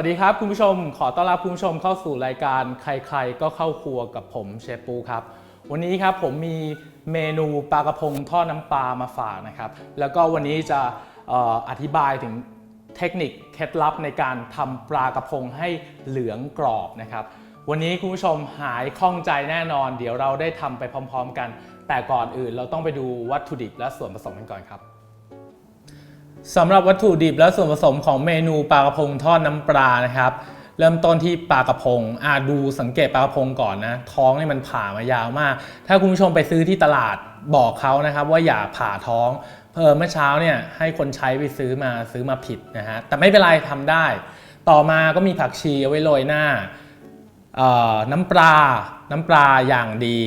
วัสดีครับคุณผู้ชม ขอต้อนรับคุณผู้ชมเข้าสู่รายการใครๆ ก็เข้าครัวกับผมเชฟปูครับ วันนี้ครับผมมีเมนูปลากระพงทอดน้ำปลามาฝากนะครับ แล้วก็วันนี้จะออธิบายถึงเทคนิคเคล็ดลับในการทำปลากระพงให้เหลืองกรอบนะครับ วันนี้คุณผู้ชมหายข้องใจแน่นอน เดี๋ยวเราได้ทำไปพร้อม ๆ กัน แต่ก่อนอื่นเราต้องไปดูวัตถุดิบและส่วนผสมกันก่อนครับ สำหรับวัตถุดิบและส่วนผสมของเมนูปลากระพงทอดน้ำปลานะครับ เริ่มต้นที่ปลากระพงอาดูสังเกตปลากระพงก่อนนะ ท้องนี่มันผ่ามายาวมาก ถ้าคุณผู้ชมไปซื้อที่ตลาดบอกเขานะครับ ว่าอย่าผ่าท้องเพอเมื่อเช้าเนี่ยให้คนใช้ไปซื้อมาซื้อมาผิดนะฮะแต่ไม่เป็นไรทำได้ ต่อมาก็มีผักชีเอาไว้โรยหน้าเอ่อน้ำปลาน้ำปลาอย่างดี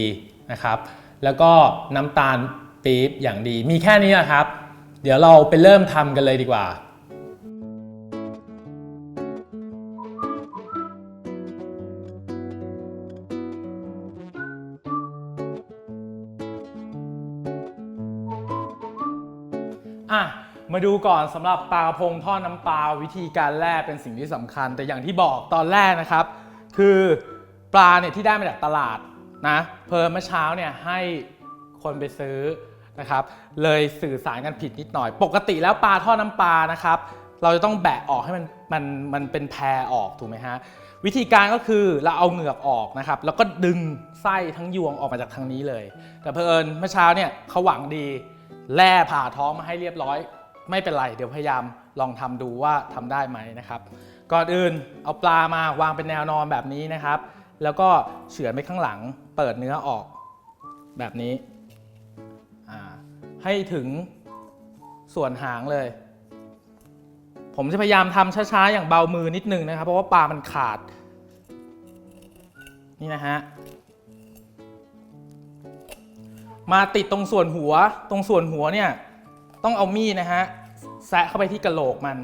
นะครับ แล้วก็น้ำตาลปี๊บอย่างดี มีแค่นี้นะครับ เดี๋ยวเราไปเริ่มทำกันเลยดีกว่า อะ มาดูก่อนสำหรับปลากระพงทอดน้ำปลาวิธีการแล่เป็นสิ่งที่สำคัญ แต่อย่างที่บอกตอนแรกนะครับ คือปลาเนี่ยที่ได้มาจากตลาดนะ เพอเมื่อเช้าเนี่ยให้คนไปซื้อ นะครับเลยสื่อสารกันผิดนิดหน่อย ปกติแล้วปลาทอดน้ำปลานะครับ เราจะต้องแบะออกให้มันมันมันเป็นแพรออกถูกไหมฮะวิธีการก็คือเราเอาเหงือกออกนะครับ แล้วก็ดึงไส้ทั้งยวงออกมาจากทางนี้เลย แต่เพอเอิญเมื่อเช้าเนี่ยเขาหวังดีแล่ผ่าท้องมาให้เรียบร้อย ไม่เป็นไร เดี๋ยวพยายามลองทำดูว่าทำได้ไหมนะครับ ก่อนอื่นเอาปลามาวางเป็นแนวนอนแบบนี้นะครับ แล้วก็เฉือนไปข้างหลัง เปิดเนื้อออกแบบนี้ ให้ถึงส่วนหางเลย ผมจะพยายามทำช้าๆ อย่างเบามือนิดนึงนะครับ เพราะว่าปลามันขาด นี่นะฮะ มาติดตรงส่วนหัว ตรงส่วนหัวเนี่ย ต้องเอามีดนะฮะ แซะเข้าไปที่กระโหลกมัน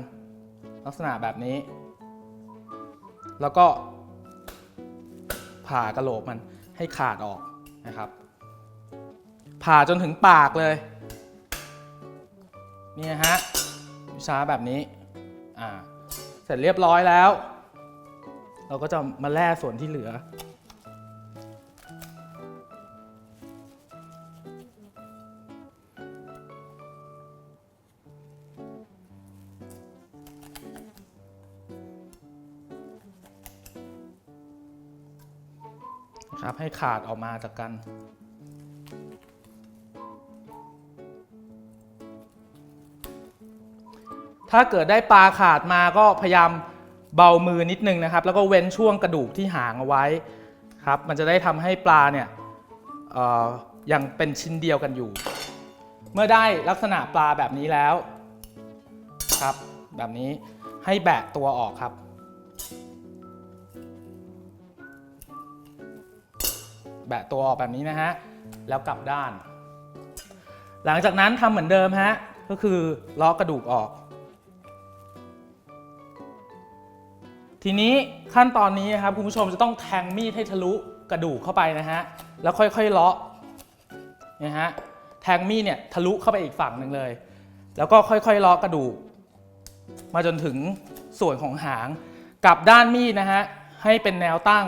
ลักษณะแบบนี้ แล้วก็ผ่ากระโหลกมันให้ขาดออกนะครับ ผ่าจนถึงปากเลย นี่นะฮะช้าแบบนี้อ่าเสร็จเรียบร้อยแล้ว เราก็จะมาแล่ส่วนที่เหลือ ครับให้ขาดออกมาจากกัน ถ้าเกิดได้ปลาขาดมาก็พยายามเบามือนิดนึงนะครับ แล้วก็เว้นช่วงกระดูกที่หางเอาไว้ครับมันจะได้ทำให้ปลาเนี่ยยังเป็นชิ้นเดียวกันอยู่ เมื่อได้ลักษณะปลาแบบนี้แล้วครับ แบบนี้ให้แบะตัวออกครับ แบะตัวออกแบบนี้นะฮะแล้วกลับด้าน หลังจากนั้นทำเหมือนเดิมฮะก็คือล้อกระดูกออก ทีนี้ขั้นตอนนี้นะครับคุณผู้ชมจะต้องแทงมีดให้ทะลุกระดูกเข้าไปนะฮะแล้วค่อยๆเลาะนะฮะแทงมีดเนี่ยทะลุเข้าไปอีกฝั่งหนึ่งเลย แล้วก็ค่อยๆเลาะกระดูก มาจนถึงส่วนของหางกลับด้านมีดนะฮะให้เป็นแนวตั้ง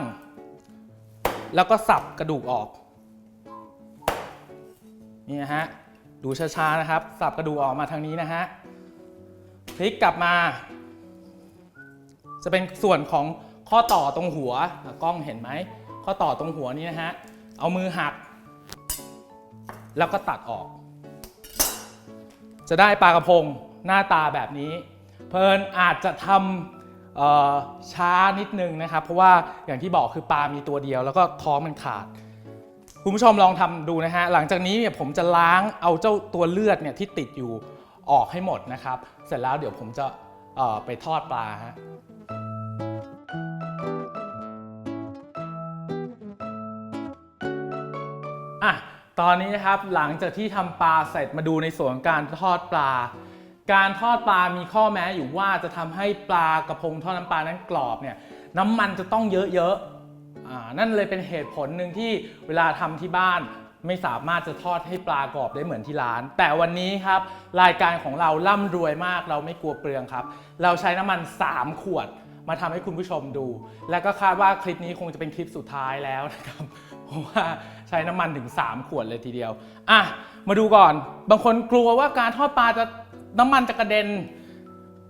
แล้วก็สับกระดูกออกนี่นะฮะดูช้าๆนะครับ สับกระดูกออกมาทางนี้นะฮะพลิกกลับมา จะเป็นส่วนของข้อต่อตรงหัวกล้องเห็นไหม ข้อต่อตรงหัวนี้นะฮะ เอามือหัก แล้วก็ตัดออก จะได้ปลากระพงหน้าตาแบบนี้ เพลินอาจจะทำช้านิดนึงนะครับ เพราะว่าอย่างที่บอกคือปลามีตัวเดียว แล้วก็ท้องมันขาดคุณผู้ชมลองทำดูนะฮะ หลังจากนี้เนี่ยผมจะล้างเอาเจ้าตัวเลือดเนี่ยที่ติดอยู่ออกให้หมดนะครับ เสร็จแล้วเดี๋ยวผมจะไปทอดปลาฮะ อะตอนนี้นะครับหลังจากที่ทำปลาเสร็จมาดูในส่วนของการทอดปลา การทอดปลามีข้อแม้อยู่ว่าจะทำให้ปลากระพงทอดน้ำปลานั้นกรอบเนี่ยน้ำมันจะต้องเยอะๆอ่านั่นเลยเป็นเหตุผลหนึ่งที่เวลาทำที่บ้านไม่สามารถจะทอดให้ปลากรอบได้เหมือนที่ร้าน แต่วันนี้ครับรายการของเราร่ำรวยมากเราไม่กลัวเปลืองครับ เราใช้น้ำมัน 3 ขวด มาทำให้คุณผู้ชมดู และก็คาดว่าคลิปนี้คงจะเป็นคลิปสุดท้ายแล้วนะครับ เพราะว่าใช้น้ำมันถึง 3 ขวดเลยทีเดียว อะ มาดูก่อน บางคนกลัวว่าการทอดปลาจะน้ำมันจะกระเด็น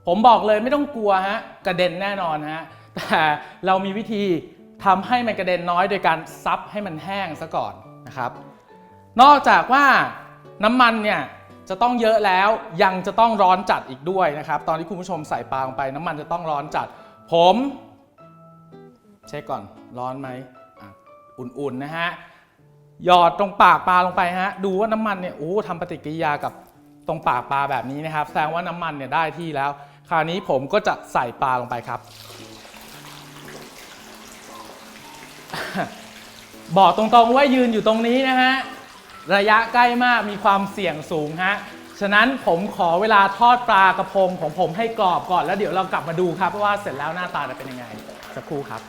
ผมบอกเลยไม่ต้องกลัวฮะ กระเด็นแน่นอนฮะ แต่เรามีวิธีทำให้มันกระเด็นน้อยโดยการซับให้มันแห้งซะก่อนนะครับ นอกจากว่าน้ำมันเนี่ยจะต้องเยอะแล้วยังจะต้องร้อนจัดอีกด้วยนะครับ ตอนที่คุณผู้ชมใส่ปลาลงไปน้ำมันจะต้องร้อนจัด ผม เช็คก่อนร้อนไหมอุ่นๆนะฮะหยอดตรงปากปลาลงไปฮะดูว่าน้ำมันเนี่ยโอ้ทำปฏิกิริยากับตรงปากปลาแบบนี้นะครับ แสดงว่าน้ำมันเนี่ยได้ที่แล้ว คราวนี้ผมก็จะใส่ปลาลงไปครับ บอกตรงๆว่ายืนอยู่ตรงนี้นะฮะระยะใกล้มากมีความเสี่ยงสูงฮะ ฉะนั้นผมขอเวลาทอดปลากระพงของผมให้กรอบก่อนแล้วเดี๋ยวเรากลับมาดูครับว่าเสร็จแล้วหน้าตาจะเป็นยังไง สักครู่ครับ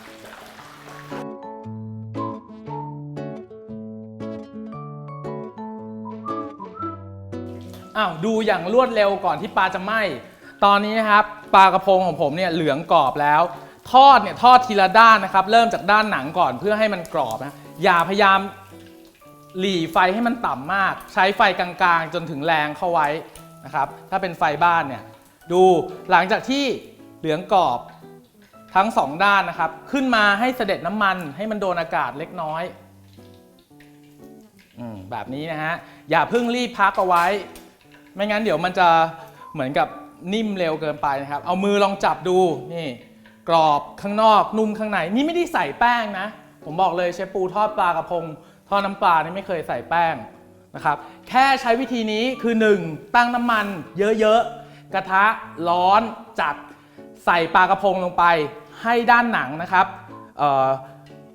อ้าวดูอย่างรวดเร็วก่อนที่ปลาจะไหม้ตอนนี้นะครับปลากระพงของผมเนี่ยเหลืองกรอบแล้ว ทอดเนี่ยทอดทีละด้านนะครับ เริ่มจากด้านหนังก่อนเพื่อให้มันกรอบนะอย่าพยายาม หลีไฟให้มันต่ำมาก ใช้ไฟกลางๆ จนถึงแรงเข้าไว้นะครับ ถ้าเป็นไฟบ้านเนี่ยดูหลังจากที่เหลืองกรอบทั้งสองด้านนะครับ ขึ้นมาให้เสด็จน้ำมันให้มันโดนอากาศเล็กน้อยอแบบนี้นะฮะ อย่าเพิ่งรีบพักเอาไว้ ไม่งั้นเดี๋ยวมันจะเหมือนกับนิ่มเร็วเกินไปนะครับ เอามือลองจับดูนี่กรอบข้างนอกนุ่มข้างใน นี่ไม่ได้ใส่แป้งนะ ผมบอกเลยเชฟปูทอดปลากระพง ทอดน้ำปลานี่ไม่เคยใส่แป้งนะครับ แค่ใช้วิธีนี้คือ 1. ตั้งน้ำมันเยอะๆ กระทะร้อนจัดใส่ปลากระพงลงไป ให้ด้านหนังนะครับ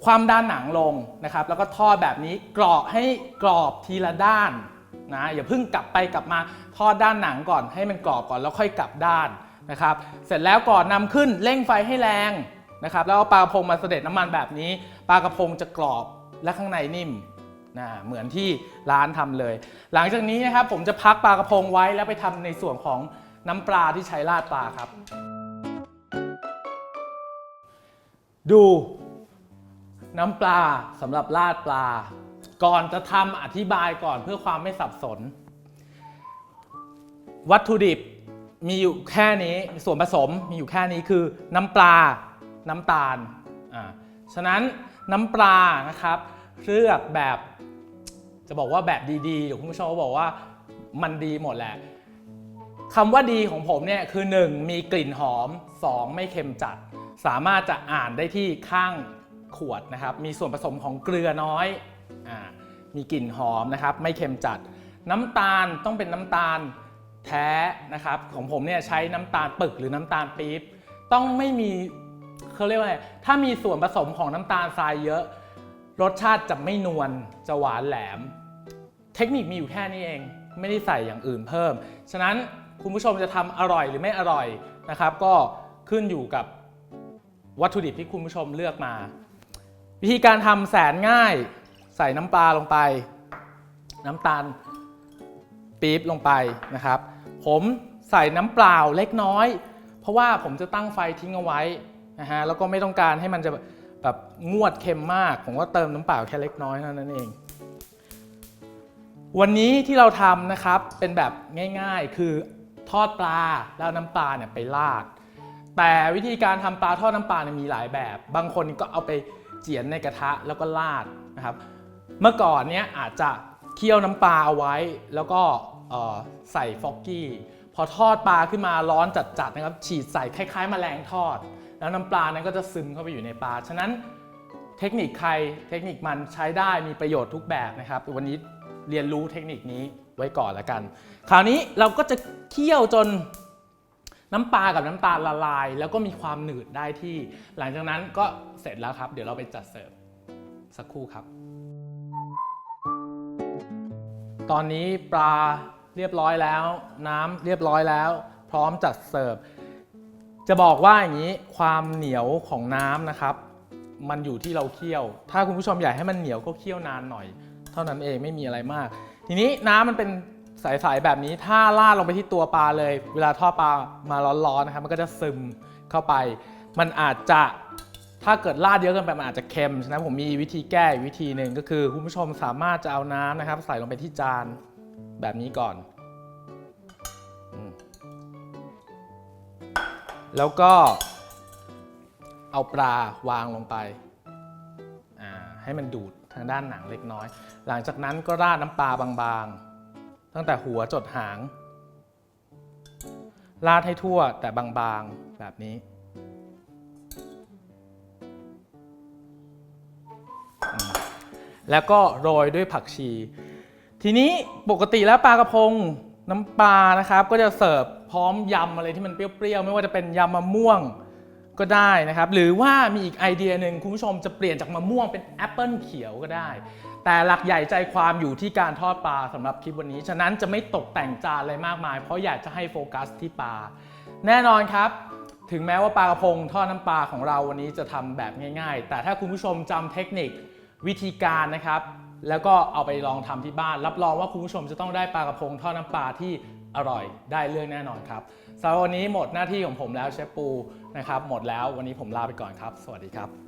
ความด้านหนังลงนะครับ แล้วก็ทอดแบบนี้กรอบให้กรอบทีละด้านนะอย่าเพิ่งกลับไปกลับมาทอดด้านหนังก่อนให้มันกรอบก่อนแล้วค่อยกลับด้านนะครับ เสร็จแล้วก่อนนำขึ้นเร่งไฟให้แรงนะครับ แล้วเอาปลากระพงมาเสด็จน้ำมันแบบนี้ ปลากระพงจะกรอบ และข้างในนิ่มนะเหมือนที่ร้านทำเลย หลังจากนี้นะครับผมจะพักปลากระพงไว้แล้วไปทำในส่วนของน้ำปลาที่ใช้ราดปลาครับ ดูน้ำปลาสำหรับราดปลา ก่อนจะทำอธิบายก่อนเพื่อความไม่สับสน วัตถุดิบมีอยู่แค่นี้ส่วนผสมมีอยู่แค่นี้คือน้ำปลาน้ำตาลอ่าฉะนั้นน้ำปลานะครับ เลือกแบบ จะบอกว่าแบบดีๆเดี๋ยวคุณผู้ชมก็บอกว่ามันดีหมดแหละคำว่าดีของผมเนี่ยคือ 1. มีกลิ่นหอม 2. ไม่เค็มจัด สามารถจะอ่านได้ที่ข้างขวดนะครับ มีส่วนผสมของเกลือน้อยอมีกลิ่นหอมนะครับ ไม่เค็มจัด น้ำตาลต้องเป็นน้ำตาลแท้นะครับ ของผมเนี่ยใช้น้ำตาลปึกหรือน้ำตาลปี๊บต้องไม่มีเขาเรียกว่าไรถ้ามีส่วนผสมของน้ำตาลทรายเยอะ รสชาติจะไม่นวลจะหวานแหลม เทคนิคมีอยู่แค่นี้เอง ไม่ได้ใส่อย่างอื่นเพิ่ม ฉะนั้นคุณผู้ชมจะทำอร่อยหรือไม่อร่อยนะครับ ก็ขึ้นอยู่กับวัตถุดิบที่คุณผู้ชมเลือกมา วิธีการทำแสนง่าย ใส่น้ำปลาลงไป น้ำตาลปี๊บลงไปนะครับ ผมใส่น้ำเปล่าเล็กน้อย เพราะว่าผมจะตั้งไฟทิ้งเอาไว้นะฮะแล้วก็ไม่ต้องการให้มันจะ แบบงวดเค็มมาก ผมก็เติมน้ำเปล่าแค่เล็กน้อยเท่านั้นเอง วันนี้ที่เราทำนะครับเป็นแบบง่ายๆ คือทอดปลาแล้วน้ำปลาเนี่ยไปราด แต่วิธีการทำปลาทอดน้ำปลาเนี่ยมีหลายแบบ บางคนก็เอาไปเจียนในกระทะแล้วก็ราดนะครับ เมื่อก่อนเนี้ยอาจจะเคี่ยวน้ำปลาเอาไว้ แล้วก็ใส่ฟอกกี้พอทอดปลาขึ้นมาร้อนจัดๆนะครับ ฉีดใส่คล้ายๆแมลงทอด แล้วน้ำปลานั้นก็จะซึมเข้าไปอยู่ในปลา ฉะนั้นเทคนิคใครเทคนิคมันใช้ได้มีประโยชน์ทุกแบบนะครับ วันนี้เรียนรู้เทคนิคนี้ไว้ก่อนละกัน คราวนี้เราก็จะเคี่ยวจนน้ำปลากับน้ำตาลละลาย แล้วก็มีความหนืดได้ที่ หลังจากนั้นก็เสร็จแล้วครับ เดี๋ยวเราไปจัดเสิร์ฟสักครู่ครับ ตอนนี้ปลาเรียบร้อยแล้ว น้ำเรียบร้อยแล้ว พร้อมจัดเสิร์ฟ จะบอกว่าอย่างนี้ความเหนียวของน้ำนะครับ มันอยู่ที่เราเคี่ยว ถ้าคุณผู้ชมอยากให้มันเหนียวก็เคี่ยวนานหน่อย เท่านั้นเองไม่มีอะไรมาก ทีนี้น้ำมันเป็นใสๆแบบนี้ ถ้าราดลงไปที่ตัวปลาเลย เวลาทอดปลามาร้อนๆนะครับ มันก็จะซึมเข้าไป มันอาจจะถ้าเกิดราดเยอะเกินไปมันอาจจะเค็มฉะนั้นผมมีวิธีแก้วิธีหนึ่งก็คือคุณผู้ชมสามารถจะเอาน้ำนะครับ ใส่ลงไปที่จานแบบนี้ก่อน แล้วก็เอาปลาวางลงไปให้มันดูดทางด้านหนังเล็กน้อย หลังจากนั้นก็ราดน้ำปลาบางๆ ตั้งแต่หัวจดหาง ราดให้ทั่วแต่บางๆแบบนี้ แล้วก็โรยด้วยผักชี ทีนี้ปกติแล้วปลากระพงน้ำปลานะครับก็จะเสิร์ฟ ร้อมยำอะไรที่มันเปรี้ยวๆ ไม่ว่าจะเป็นยำมะม่วงก็ได้นะครับ หรือว่ามีอีกไอเดียหนึ่งคุณผู้ชมจะเปลี่ยนจากมะม่วงเป็นแอปเปิลเขียวก็ได้ แต่หลักใหญ่ใจความอยู่ที่การทอดปลาสำหรับคลิปวันนี้ ฉะนั้นจะไม่ตกแต่งจานอะไรมากมาย เพราะอยากจะให้โฟกัสที่ปลาแน่นอนครับ ถึงแม้ว่าปลากระพงทอดน้ำปลาของเราวันนี้จะทำแบบง่าย ๆ แต่ถ้าคุณผู้ชมจำเทคนิควิธีการนะครับ แล้วก็เอาไปลองทำที่บ้าน รับรองว่าคุณผู้ชมจะต้องได้ปลากระพงทอดน้ำปลาที่ อร่อยได้เรื่องแน่นอนครับสำหรับวันนี้หมดหน้าที่ของผมแล้วเชฟปูนะครับหมดแล้ววันนี้ผมลาไปก่อนครับ สวัสดีครับ